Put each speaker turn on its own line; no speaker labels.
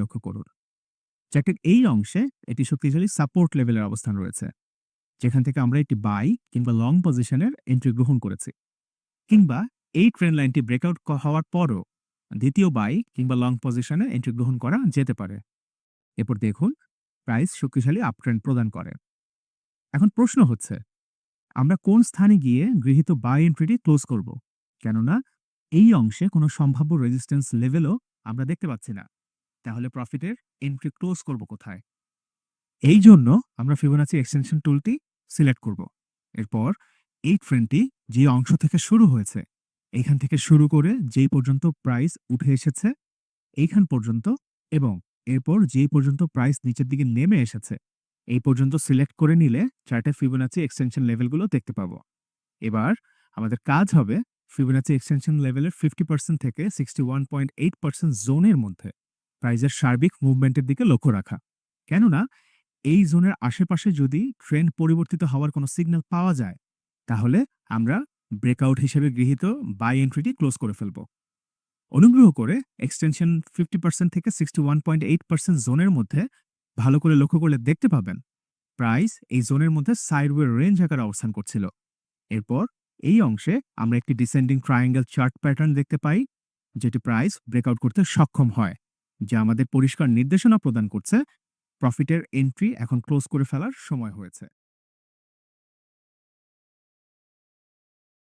লক্ষ্য করুন। চার্টের এই অংশে এটি শক্তিশালী সাপোর্ট লেভেলের অবস্থান রয়েছে, যেখান থেকে আমরা একটি বাই কিংবা লং পজিশনের এন্ট্রি গ্রহণ করেছি। কিংবা এই ট্রেন লাইনটি ব্রেকআউট হওয়ার পরও দ্বিতীয় বাই কিংবা লং পজিশনে এন্ট্রি গ্রহণ করা যেতে পারে। এরপর দেখুন প্রাইস শক্তিশালী আপট্রেন্ড প্রদান করে। এখন প্রশ্ন হচ্ছে, আমরা কোন স্থানে গিয়ে গৃহীত বাই এন্ট্রিটি ক্লোজ করব? কেননা এই অংশে কোনো সম্ভাব্য রেজিস্ট্যান্স লেভেলও আমরা দেখতে পাচ্ছি না। তাহলে প্রফিটের এন্ট্রি ক্লোজ করব কোথায়? এই জন্য আমরা ফিবোনাচি এক্সটেনশন টুলটি সিলেক্ট করব। এরপর এই ট্রেনটি যে অংশ থেকে শুরু হয়েছে এইখান থেকে শুরু করে যেই পর্যন্ত প্রাইস উঠে এসেছে, এইখান পর্যন্ত এবং এরপর যেই পর্যন্ত প্রাইস নিচের দিকে নেমে এসেছে, এই পর্যন্ত সিলেক্ট করে নিলে চার্টে ফিবোনাচি এক্সটেনশন লেভেলগুলো দেখতে পাবো। এবার আমাদের কাজ হবে ফিবোনাচি এক্সটেনশন লেভেলের ফিফটি পার্সেন্ট থেকে sixty one point eight percent জোনের মধ্যে। প্রাইজের সার্বিক মুভমেন্টের দিকে লক্ষ্য রাখা। কেননা, এই জোনের আশেপাশে যদি ট্রেন্ড পরিবর্তিত হওয়ার কোনো সিগন্যাল পাওয়া যায়, তাহলে আমরা ব্রেকআউট হিসেবে গৃহীত বাই এন্ট্রিটি ক্লোজ করে ফেলব। অনুগ্রহ করে এক্সটেনশন ফিফটি পার্সেন্ট থেকে sixty one point eight percent জোনের মধ্যে ভালো করে লক্ষ্য করলে দেখতে পাবেন, প্রাইস এই জোনের মধ্যে সাইডওয়ে রেঞ্জ আকারে অবস্থান করছিল। এরপর এই অংশে আমরা একটি ডিসেন্ডিং ট্রায়াঙ্গেল চার্ট প্যাটার্ন দেখতে পাই, যেটি প্রাইস ব্রেকআউট করতে সক্ষম হয়। যা আমাদের পরিষ্কার নির্দেশনা প্রদান করছে প্রফিটের এন্ট্রি এখন ক্লোজ করে ফেলার সময় হয়েছে।